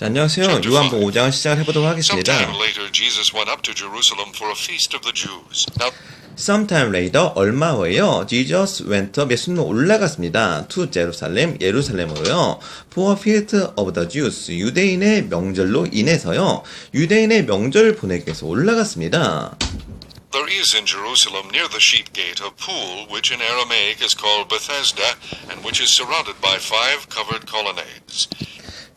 자, 안녕하세요. 요한복 5장을 시작을 해보도록 하겠습니다. Sometime later, Jesus went up to Jerusalem for a feast of the Jews. Now, Sometime later, 얼마 후에요. Jesus went up, 예수님은 올라갔습니다. To Jerusalem, 예루살렘으로요. For a feast of the Jews, 유대인의 명절로 인해서요. 유대인의 명절을 보내기 위해서 올라갔습니다. there is in Jerusalem near the sheep gate a pool which in Aramaic is called Bethesda and which is surrounded by five covered colonnades.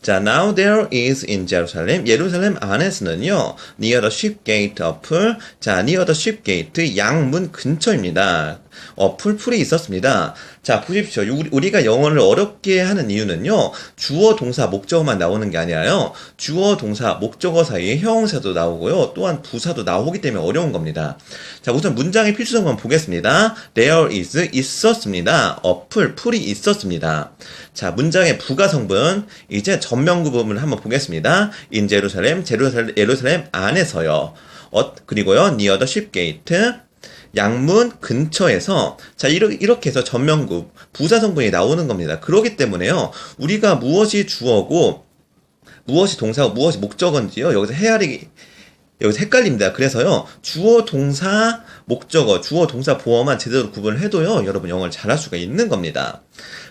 자, now there is in Jerusalem, 예루살렘 안에서는요, near the sheep gate 어풀, 자, near the sheep gate, 양문 근처입니다. 어 풀, 풀이 있었습니다. 자, 보십시오. 우리- 우리가 영어를 어렵게 하는 이유는요, 주어, 동사, 목적어만 나오는 게 아니라요, 주어, 동사, 목적어 사이에 형용사도 나오고요, 또한 부사도 나오기 때문에 어려운 겁니다. 자, 우선 문장의 필수성만 보겠습니다. There is, 있었습니다. 어풀, 풀이 있었습니다. 자, 문장의 부가 성분, 이제 전면구 부분을 한번 보겠습니다. in 제루살렘, 제루살렘, 예루살렘 안에서요. 어, 그리고요, near the ship gate, 양문 근처에서 자 이렇게, 해서 전면구 부사 성분이 나오는 겁니다. 그렇기 때문에요. 우리가 무엇이 주어고 무엇이 동사고 무엇이 목적어인지요. 여기서 헤아리기 여기서 헷갈립니다. 그래서요. 주어 동사 목적어 주어 동사 보어만 제대로 구분을 해도요. 여러분 영어를 잘할 수가 있는 겁니다.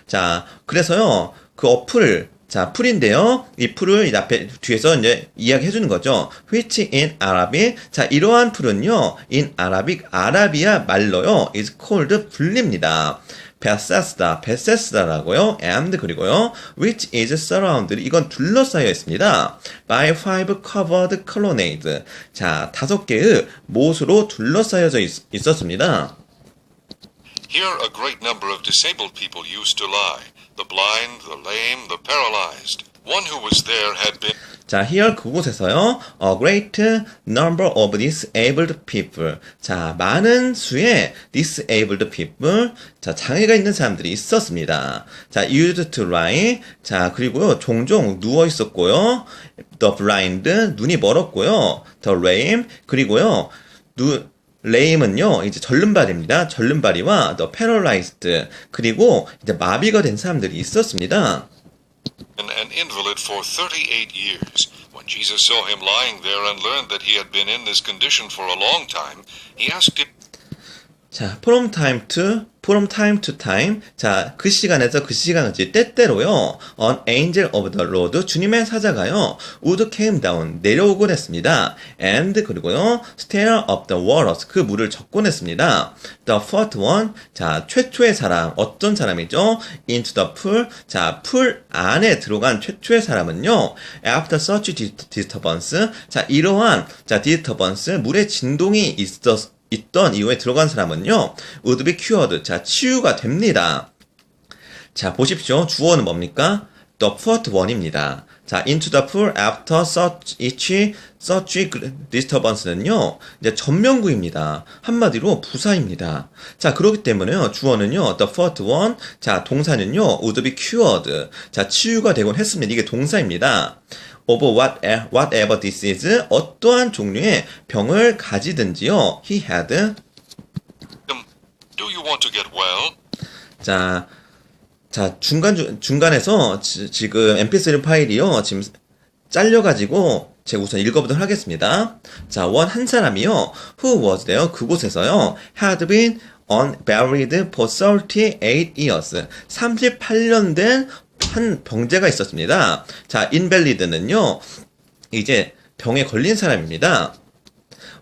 자, 그래서요. 그 어플 자, 풀인데요. 이 풀을 이 앞에 뒤에서 이제 이야기해 주는 거죠. which in Arabic. 자, 이러한 풀은요. in Arabic 아라비아 말로요. is called 불립니다. 베세스다, 베세스다라고요. and 그리고요. which is surrounded. 이건 둘러싸여 있습니다. by five covered colonnades. 자, 다섯 개의 못으로 둘러싸여져 있, 있었습니다. Here, a great number of disabled people used to lie the blind, the lame, the paralyzed. One who was there had been 자, here 그곳에서요, a great number of disabled people. 자, 많은 수의 disabled people. 자, 장애가 있는 사람들이 있었습니다. 자, used to lie. 자, 그리고요, 종종 누워 있었고요. the blind, 눈이 멀었고요. the lame, 그리고요, 누, 레임은요, 이제 절름발입니다. 절름발이와 the paralyzed, 그리고 이제 마비가 된 사람들이 있었습니다. an invalid for 38 years. When Jesus saw him lying there and learned that he had been in this condition for a long time, he asked him, 자, from time to, from time to time. 자, 그 시간에서 그 시간까지 때때로요. An angel of the Lord, 주님의 사자가요. would came down, 내려오곤 했습니다. And 그리고요. stir up the waters, 그 물을 적곤 했습니다. The first one, 자, 최초의 사람, 어떤 사람이죠? into the pool, 자, 풀 안에 들어간 최초의 사람은요. after such disturbance, 자, 이러한, 자, disturbance, 물의 진동이 있었, 있던 이후에 들어간 사람은요, would be. 자, 치유가 됩니다. 자, 보십시오. 주어는 뭡니까? The first one입니다. 자, into the pool after such each such disturbance는요, 이제 전면구입니다. 한마디로 부사입니다. 자, 그렇기 때문에요, 주어는요, the first one, 자, 동사는요, would be cured. 자, 치유가 되곤 했습니다. 이게 동사입니다. Of what, whatever this is, 어떠한 종류의 병을 가지든지요, he had, Do you want to get well? 자, 자, 중간, 중- 중간에서 지, 지금 mp3 파일이요, 지금 잘려가지고, 제가 우선 읽어보도록 하겠습니다. 자, 원 한 사람이요, who was there, 그곳에서요, had been unburied for 38 years. 38년 된 한 병자가 있었습니다. 자, invalid는요, 이제 병에 걸린 사람입니다.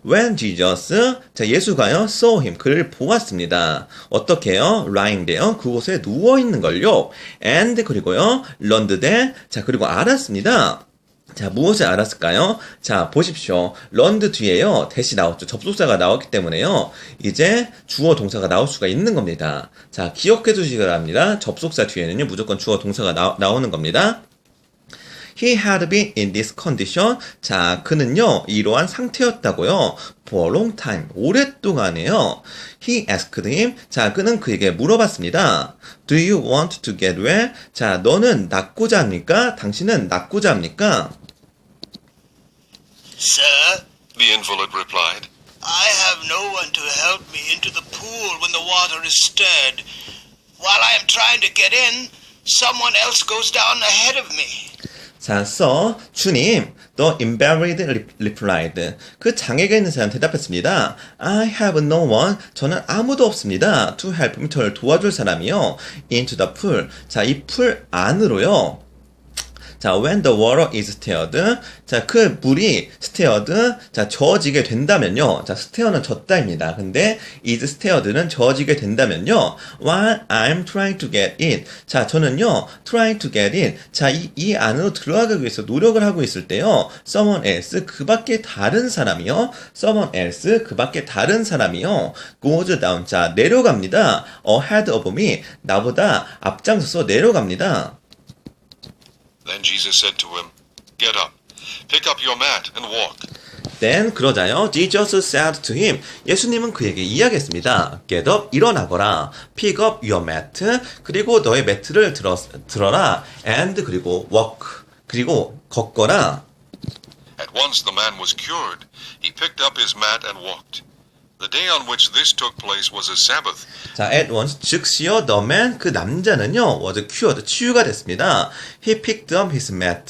When Jesus, 자, 예수가요, saw him, 그를 보았습니다. 어떻게요? lying there, 그곳에 누워있는 걸요. and, 그리고요, learned that, 자, 그리고 알았습니다. 자, 무엇을 알았을까요? 자, 보십시오. learned 뒤에요, 대시 나왔죠. 접속사가 나왔기 때문에요. 이제 주어 동사가 나올 수가 있는 겁니다. 자, 기억해 두시기 바랍니다. 접속사 뒤에는요, 무조건 주어 동사가 나, 나오는 겁니다. He had been in this condition. 자, 그는요, 이러한 상태였다고요. For a long time. 오랫동안에요. He asked him. 자, 그는 그에게 물어봤습니다. Do you want to get well? 자, 너는 낫고자 합니까? 당신은 낫고자 합니까? Sir, The invalid replied. I have no one to help me into the pool when the water is stirred. While I am trying to get in, someone else goes down ahead of me. 자, so, 주님, the invalid replied. 그 장애가 있는 사람 대답했습니다. I have no one. 저는 아무도 없습니다. To help me. 저를 도와줄 사람이요. Into the pool. 자, 이 풀 안으로요. 자, when the water is stirred. 자, 그 물이 stirred. 자, 저어지게 된다면요. 자, stir는 젖다입니다. 근데 is stirred는 저어지게 된다면요. while I'm trying to get in. 자, 저는요, trying to get in. 자, 이, 이 안으로 들어가기 위해서 노력을 하고 있을 때요. someone else. 그 밖에 다른 사람이요. someone else. 그 밖에 다른 사람이요. goes down. 자, 내려갑니다. ahead of me. 나보다 앞장서서 내려갑니다. Then Jesus said to him, Get up, pick up your mat, and walk. Then 그러자요. Jesus said to him. 예수님은 그에게 이야기했습니다. Get up, 일어나거라. Pick up your mat. 그리고 너의 매트를 들어, 들어라. And 그리고 walk. 그리고 걷거라. At once the man was cured. He picked up his mat and walked. The day on which this took place was a Sabbath. 자, at once 즉시요 the man 그 남자는요 was cured 치유가 됐습니다. He picked up his mat.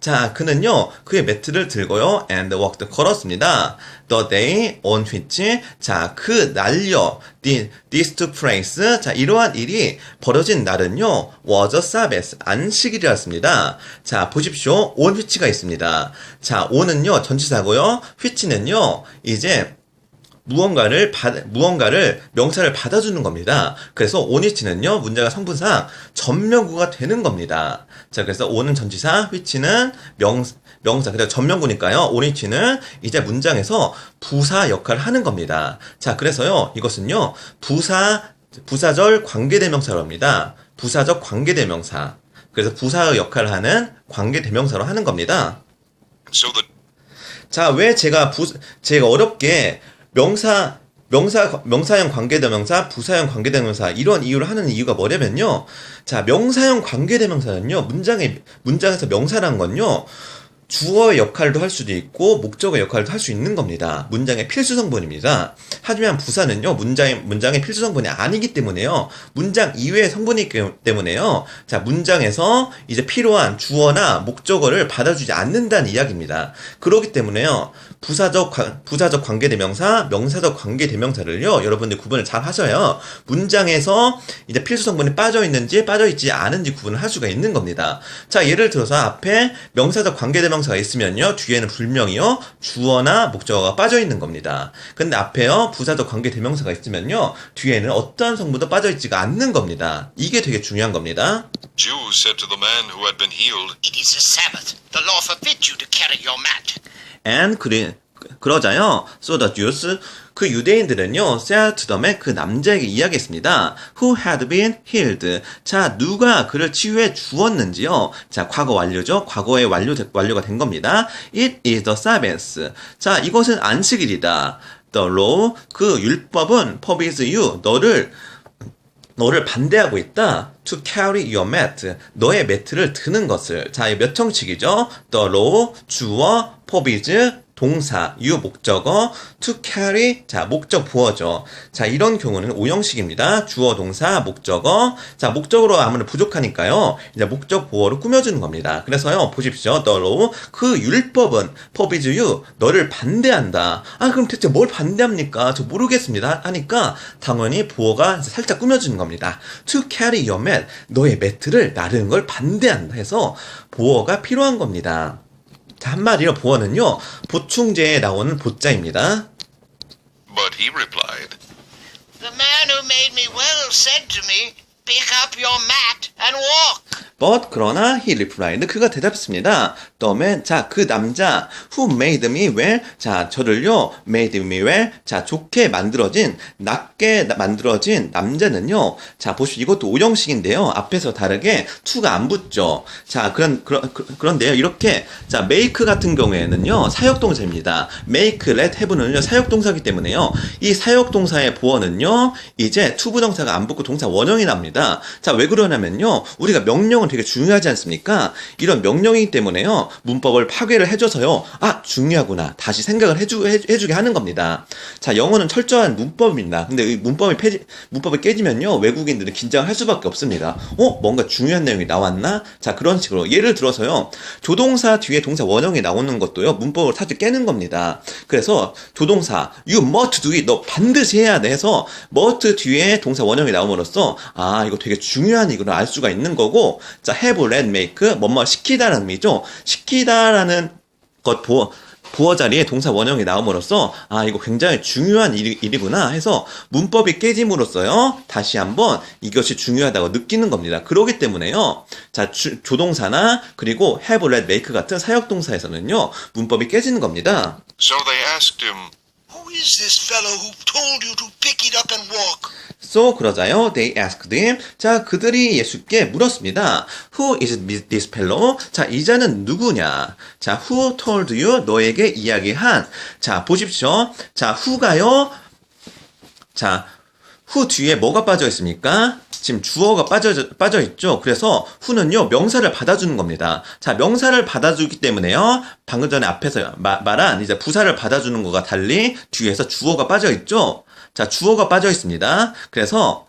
자, 그는요 그의 매트를 들고요 and walked 걸었습니다. The day on which 자, 그 날요 thi- this took place 자, 이러한 일이 벌어진 날은요 was a Sabbath 안식일이었습니다. 자, 보십시오. on which가 있습니다. 자, on은요 전치사고요. which는요 이제 무언가를 받, 무언가를 명사를 받아주는 겁니다. 그래서 오니치는요 문자가 성분상 전명구가 되는 겁니다. 자 그래서 오는 전치사, which는 명 명사 그래서 전명구니까요. 오니치는 이제 문장에서 부사 역할을 하는 겁니다. 자 그래서요 이것은요 부사 부사절 관계대명사로 합니다. 부사적 관계대명사. 그래서 부사 역할을 하는 관계대명사로 하는 겁니다. The 자, 왜 제가 부, 제가 어렵게 명사, 명사, 명사형 관계대명사, 부사형 관계대명사, 이런 이유를 하는 이유가 뭐냐면요. 자, 명사형 관계대명사는요, 문장에, 문장에서 명사란 건요, 주어의 역할도 할 수도 있고 목적의 역할도 할 수 있는 겁니다. 문장의 필수 성분입니다. 하지만 부사는요 문장의 문장의 필수 성분이 아니기 때문에요. 문장 이외의 성분이기 때문에요. 자 문장에서 이제 필요한 주어나 목적어를 받아주지 않는다는 이야기입니다. 그렇기 때문에요. 부사적 관- 부사적 관계대명사, 명사적 관계대명사를요 여러분들 구분을 잘 하셔야 문장에서 이제 필수 성분이 빠져 있는지 빠져 있지 않은지 구분을 할 수가 있는 겁니다. 자 예를 들어서 앞에 명사적 관계대명사가 있으면요 뒤에는 분명히요 주어나 목적어가 빠져 있는 겁니다. 근데 앞에요 부사적 관계대명사가 있으면요 뒤에는 어떠한 성분도 빠져 있지가 않는 겁니다. 이게 되게 중요한 겁니다. Jews said to the man who had been healed, It is a Sabbath. The law forbids you to carry your mat. And 그리, 그러자요. So the Jews 그 유대인들은요, said to the man 그 남자에게 이야기했습니다. Who had been healed. 자, 누가 그를 치유해 주었는지요. 자, 과거 완료죠. 과거에 완료 완료가 된 겁니다. It is the Sabbath. 자, 이것은 안식일이다. The law 그 율법은 forbids you 너를 너를 반대하고 있다. To carry your mat. 너의 매트를 드는 것을. 자, 이몇 형식이죠? The law, 주어, forbids, 동사, you 목적어, to carry, 자, 목적 부어죠. 자, 이런 경우는 5형식입니다. 주어, 동사, 목적어. 자, 목적으로 아무래도 부족하니까요. 이제 목적 부어로 꾸며주는 겁니다. 그래서요, 보십시오. Law, 그 율법은 forbids you, 너를 반대한다. 아, 그럼 대체 뭘 반대합니까? 저 모르겠습니다. 하니까 당연히 부어가 살짝 꾸며주는 겁니다. To carry your mat, 너의 매트를 나르는 걸 반대한다 해서 보어가 필요한 겁니다. 자, 한마디로 보어는요, 보충제에 나오는 보자입니다. but he replied, The man who made me well said to me, Pick up your mat and walk. But 그러나 he replied 그가 대답했습니다. Man 자그 남자 who made me well 자 저를요 made me well 자 좋게 만들어진 나- 만들어진 남자는요 자 보시오 이것도 오형식인데요 앞에서 다르게 to가 안 붙죠. 자 그런 그런 그- 그런데요 이렇게 자 make 같은 경우에는요 사역 동사입니다. make let have는요 사역 동사기 때문에요 이 사역 동사의 보어는요 이제 to 부동사가 안 붙고 동사 원형이 납니다. 자, 왜 그러냐면요. 우리가 명령은 되게 중요하지 않습니까? 이런 명령이기 때문에요. 문법을 파괴를 해줘서요. 아, 중요하구나. 다시 생각을 해주, 해, 해주게 하는 겁니다. 자, 영어는 철저한 문법입니다. 근데 이 문법이 폐지, 문법이 깨지면요. 외국인들은 긴장을 할 수밖에 없습니다. 어? 뭔가 중요한 내용이 나왔나? 자, 그런 식으로. 예를 들어서요. 조동사 뒤에 동사 원형이 나오는 것도요. 문법을 사실 깨는 겁니다. 그래서 조동사, you must do it. 너 반드시 해야 돼 해서 must 뒤에 동사 원형이 나옴으로써 아, 이거 되게 중요한 이거를 알 수가 있는 거고 자, have, let, make 뭐뭐 시키다라는 의미죠. 시 키다라는 것 보어 부어 자리에 동사 원형이 나옴으로써 아 이거 굉장히 중요한 일이, 일이구나 해서 문법이 깨짐으로써요. 다시 한번 이것이 중요하다고 느끼는 겁니다. 그러기 때문에요. 자 주- 조동사나 그리고 have, let, make 같은 사역 동사에서는요 문법이 깨지는 겁니다. So they asked him, So 그러자요. They asked him. 자, 그들이 예수께 물었습니다. Who is this fellow? 자, 이 자는 누구냐? 자, who told you? 너에게 이야기한. 자, 보십시오. 자, who가요. 자, who 뒤에 뭐가 빠져 있습니까? 지금 주어가 빠져, 빠져 있죠? 그래서 who는요, 명사를 받아주는 겁니다. 자, 명사를 받아주기 때문에요, 방금 전에 앞에서 마- 말한 이제 부사를 받아주는 것과 달리 뒤에서 주어가 빠져 있죠? 자, 주어가 빠져 있습니다. 그래서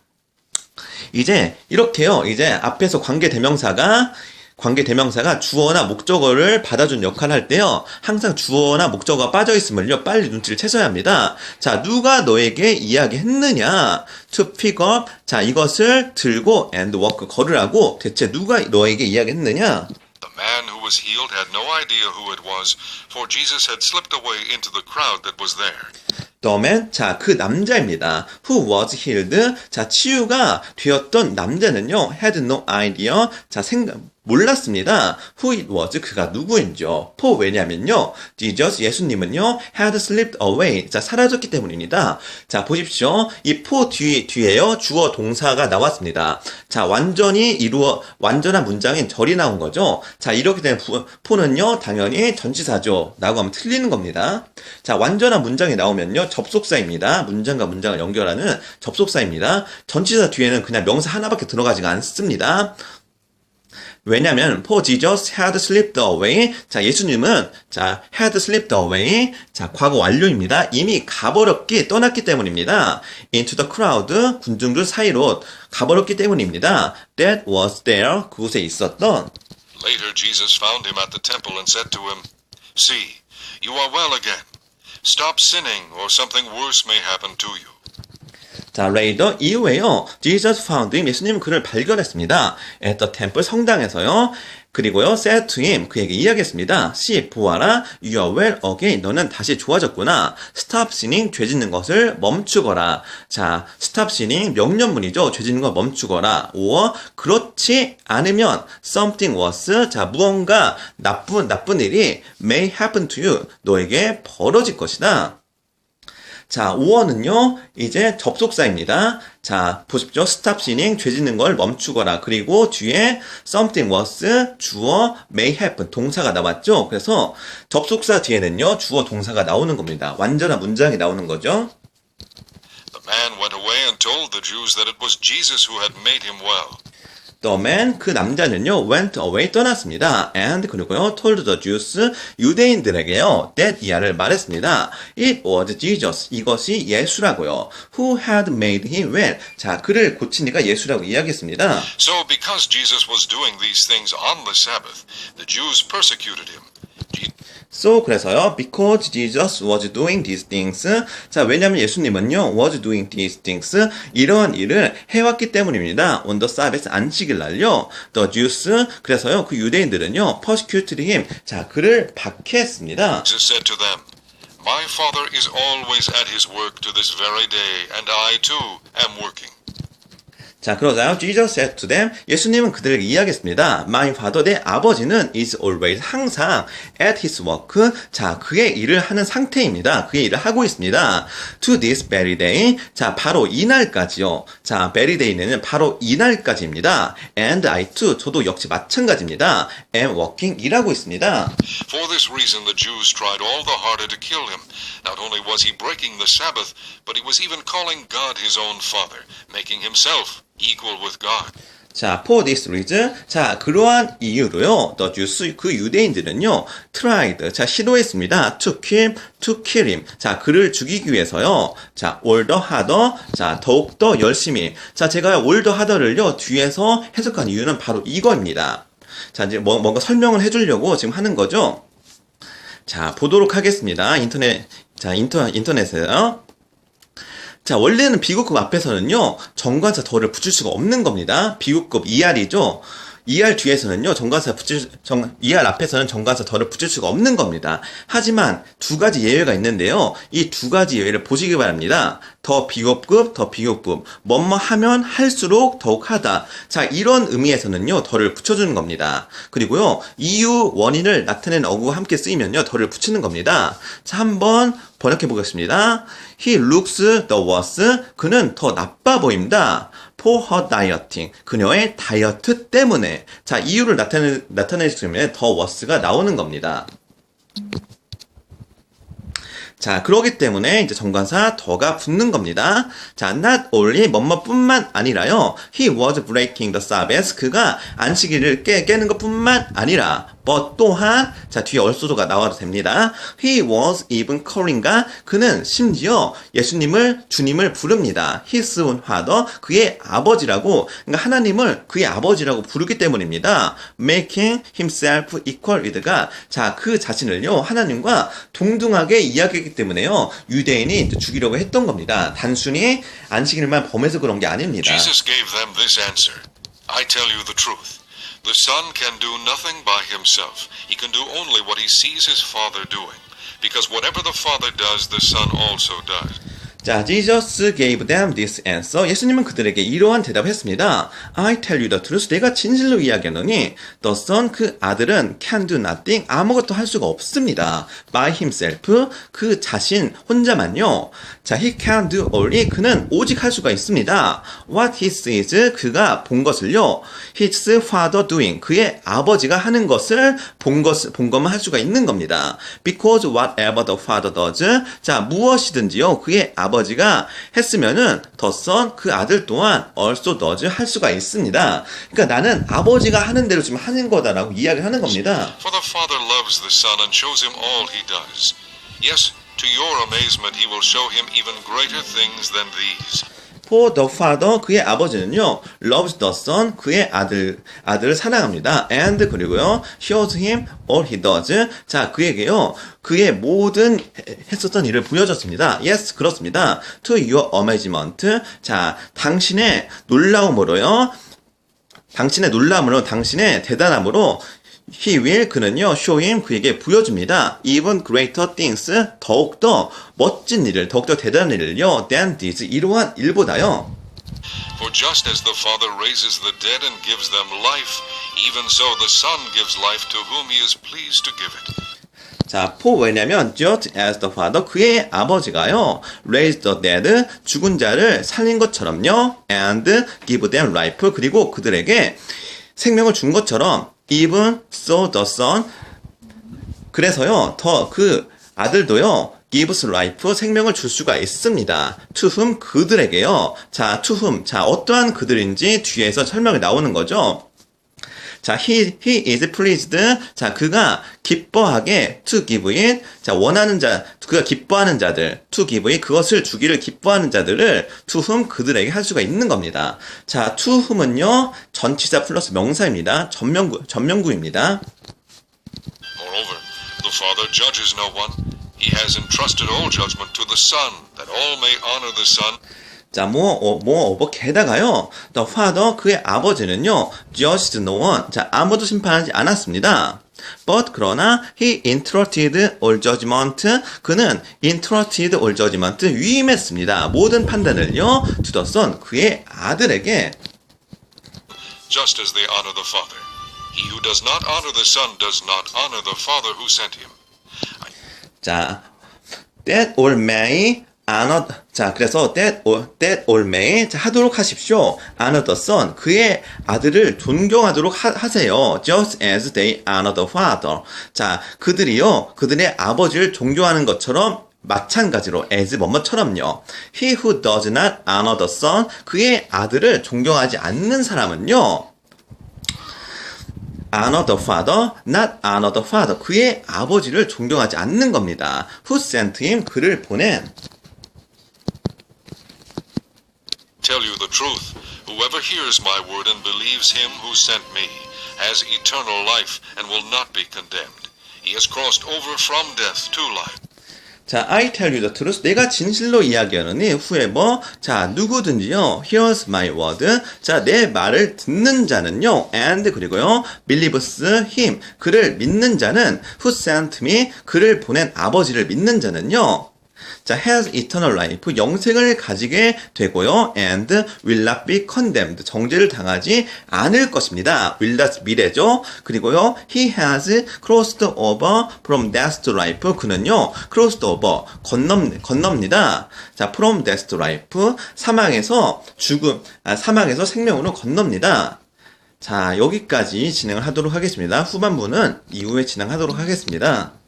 이제 이렇게요. 이제 앞에서 관계 대명사가 관계 대명사가 주어나 목적어를 받아준 역할을 할 때요. 항상 주어나 목적어가 빠져 있음을요. 빨리 눈치를 채셔야 합니다. 자, 누가 너에게 이야기했느냐? to pick up. 자, 이것을 들고 and walk 걸으라고 대체 누가 너에게 이야기했느냐? The man who was healed had no idea who it was, for Jesus had slipped away into the crowd that was there. The man, 자, 그 남자입니다. Who was healed? 자, 치유가 되었던 남자는요, had no idea. 자, 생각, 몰랐습니다. Who it was? 그가 누구인지요. for 왜냐면요, Jesus, 예수님은요, had slipped away. 자, 사라졌기 때문입니다. 자, 보십시오. 이 for 뒤, 뒤에요, 주어 동사가 나왔습니다. 자, 완전히 이루어, 완전한 문장인 절이 나온 거죠. 자, 이렇게 부- for는요, 당연히 전치사죠. 라고 하면 틀리는 겁니다. 자, 완전한 문장이 나오면요, 접속사입니다. 문장과 문장을 연결하는 접속사입니다. 전치사 뒤에는 그냥 명사 하나밖에 들어가지가 않습니다. 왜냐면 for Jesus had slipped away. 자, 예수님은 자, had slipped away. 자, 과거 완료입니다. 이미 가버렸기 떠났기 때문입니다. into the crowd 군중들 사이로 가버렸기 때문입니다. that was there 그곳에 있었던 Later, Jesus found him at the temple and said to him, See, you are well again. Stop sinning, or something worse may happen to you. 자, 레이더 이후에요. Jesus found. 예수님은 그를 발견했습니다. at temple 성당에서요. 그리고요, him. 그에게 이야기했습니다. See, 보아라. You are well again. 너는 다시 좋아졌구나. Stop sinning. 죄 짓는 것을 멈추거라. 자, stop sinning. 명령문이죠. 죄 짓는 걸 멈추거라. or 그렇지 않으면 something worse. 자, 무언가 나쁜, 나쁜 일이 may happen to you. 너에게 벌어질 것이다. 자, 5어는요, 이제 접속사입니다. 자, 보십시오. stop sinning, 죄 짓는 걸 멈추거라. 그리고 뒤에 something worse, 주어, may happen, 동사가 나왔죠? 그래서 접속사 뒤에는요, 주어, 동사가 나오는 겁니다. 완전한 문장이 나오는 거죠. The man went away and told the Jews that it was Jesus who had made him well. The man, 그 남자는요, went away, 떠났습니다. And, 그리고요, told the Jews, 유대인들에게요, that 이하를 말했습니다. It was Jesus, 이것이 예수라고요. Who had made him well. 자, 그를 이가 예수라고 이야기했습니다. So, because Jesus was doing these things on the Sabbath, the Jews persecuted him. So, 그래서요, because Jesus was doing these things. 자, 왜냐면 예수님은요, was doing these things. 이러한 일을 해 왔기 때문입니다. on the Sabbath, 안식일 날요. The Jews. 그래서요, 그 유대인들은요, persecuted him. 자, 그를 박해했습니다. Jesus said to them, My Father is always at his work to this very day, and I too am working. 자, 그러자요. Jesus said to them. 예수님은 그들에게 이야기했습니다. My father, 내 아버지는 is always 항상 at his work. 자, 그의 일을 하는 상태입니다. 그의 일을 하고 있습니다. To this very day. 자, 바로 이날까지요. 자, very day는 바로 이날까지입니다. And I too. 저도 역시 마찬가지입니다. am working. 일하고 있습니다. For this reason, the Jews tried all the harder to kill him. Not only was he breaking the Sabbath, but he was even calling God his own Father, making himself equal with God. 자, for this reason. 자, 그러한 이유로요. The Jews, 그 유대인들은요. tried. 자, 시도했습니다. to kill, to kill him. 자, 그를 죽이기 위해서요. 자, all the harder. 자, 더욱더 열심히. 자, 제가 all the harder를요. 뒤에서 해석한 이유는 바로 이거입니다. 자, 이제 뭐, 뭔가 설명을 해주려고 지금 하는 거죠. 자, 보도록 하겠습니다. 인터넷, 자, 인터, 인터넷에요. 자, 원래는 비급급 앞에서는요, 정관사 덜을 붙일 수가 없는 겁니다. 비급급 ER이죠. ER 뒤에서는요, 정관사 붙일, 정, ER 앞에서는 정관사 덜을 붙일 수가 없는 겁니다. 하지만 두 가지 예외가 있는데요. 이 두 가지 예외를 보시기 바랍니다. 더 비급급, 더 비급급. 뭐뭐 하면 할수록 더욱 하다. 자, 이런 의미에서는요, 덜을 붙여주는 겁니다. 그리고요, 이유, 원인을 나타내는 어구와 함께 쓰이면요, 덜을 붙이는 겁니다. 자, 한번 번역해 보겠습니다. He looks the worse. 그는 더 나빠 보입니다. For her dieting. 그녀의 다이어트 때문에. 자, 이유를 나타내, 나타내시면 더 worse가 나오는 겁니다. 자, 그러기 때문에 이제 정관사 더가 붙는 겁니다. 자, not only 뭐뭐뿐만 아니라요. He was breaking the Sabbath. 그가 안식일을 깨, 깨는 것뿐만 아니라 but 또한 자, 뒤에 얼소도가 나와도 됩니다. He was even calling가 그는 심지어 예수님을 주님을 부릅니다. His own father 그의 아버지라고 그러니까 하나님을 그의 아버지라고 부르기 때문입니다. Making himself equal with가 자, 그 자신을요. 하나님과 동등하게 이야기했기 때문에요. 유대인이 죽이려고 했던 겁니다. 단순히 안식일만 범해서 그런 게 아닙니다. Jesus gave them this answer I tell you the truth. The Son can do nothing by himself. He can do only what he sees his Father doing. Because whatever the Father does, the Son also does. 자, Jesus gave them this answer. 예수님은 그들에게 이러한 대답을 했습니다. I tell you the truth. 내가 진실로 이야기하노니 the son 그 아들은 can do nothing 아무것도 할 수가 없습니다. by himself 그 자신 혼자만요. 자, he can do only 그는 오직 할 수가 있습니다. what he sees 그가 본 것을요. his father doing 그의 아버지가 하는 것을 본 것, 본 것만 할 수가 있는 겁니다. because whatever the father does 자, 무엇이든지요. 그의 아버지가 했으면은 the son 그 아들 또한 also does 할 수가 있습니다. 그러니까 나는 아버지가 하는 대로 지금 하는 거다라고 이야기를 하는 겁니다. For the Father loves the Son and shows him all he does. Yes, to your amazement, he will show him even greater things than these. For the father 그의 아버지는요 loves the son 그의 아들 아들을 사랑합니다. And 그리고요 shows him all he does 자 그에게요 그의 모든 해- 했었던 일을 보여줬습니다. Yes 그렇습니다. To your amazement 자 당신의 놀라움으로요 당신의 놀라움으로 당신의 대단함으로 He will 그는요 show him 그에게 보여줍니다. Even greater things 더욱더 멋진 일을 더욱더 대단한 일을요 than these 이러한 일보다요. For just as the Father raises the dead and gives them life, even so the Son gives life to whom he is pleased to give it. 자, for 왜냐면 just as the father 그의 아버지가요 raised the dead 죽은 자를 살린 것처럼요 and give them life 그리고 그들에게 생명을 준 것처럼 even so the son 그래서요 더 그 아들도요 gives life 생명을 줄 수가 있습니다. to whom 그들에게요. 자, to whom 자 어떠한 그들인지 뒤에서 설명이 나오는 거죠. 자, he, he is pleased. 자, 그가 기뻐하게 to give it. 자, 원하는 자, 그가 기뻐하는 자들, to give it. 그것을 주기를 기뻐하는 자들을 to whom 그들에게 할 수가 있는 겁니다. 자, to whom은요, 전치사 플러스 명사입니다. 전명구, 전명구입니다. Moreover, the Father judges no one. He has entrusted all judgment to the Son, that all may honor the Son 자, 뭐, 어, 뭐, 뭐, 게다가요, the father, 그의 아버지는요, judged no one. 자, 아무도 심판하지 않았습니다. But, 그러나, he entrusted all judgment. 그는 entrusted all judgment. 위임했습니다. 모든 판단을요, to the son, 그의 아들에게. just as they honor the Father. He who does not honor the Son does not honor the Father who sent him. 자, that all may honor, 자, 그래서 that all, that all may, 자, 하도록 하십시오. honor the son, 그의 아들을 존경하도록 하, 하세요. just as they honor the father. 자, 그들이요, 그들의 아버지를 존경하는 것처럼 마찬가지로 as 뭐뭐처럼요. He who does not honor the son 그의 아들을 존경하지 않는 사람은요. honor the father, not honor the father. 그의 아버지를 존경하지 않는 겁니다. Who sent him? 그를 보낸. Tell you the truth, whoever hears my word and believes him who sent me has eternal life and will not be condemned. He has crossed over from death to life. 자, I tell you the truth. 내가 진실로 이야기하노니 whoever 자, 누구든지요. hears my word. 자, 내 말을 듣는 자는요. and 그리고요. believes him. 그를 믿는 자는 who sent me. 그를 보낸 아버지를 믿는 자는요. 자, has eternal life, 영생을 가지게 되고요. and will not be condemned, 정죄를 당하지 않을 것입니다. will not 미래죠. 그리고요. he has crossed over from death to life. 그는요. crossed over, 건넘, 건넙니다. 자, from death to life, 사망에서 죽음, 아, 사망에서 생명으로 건넙니다. 자, 여기까지 진행을 하도록 하겠습니다. 후반부는 이후에 진행하도록 하겠습니다.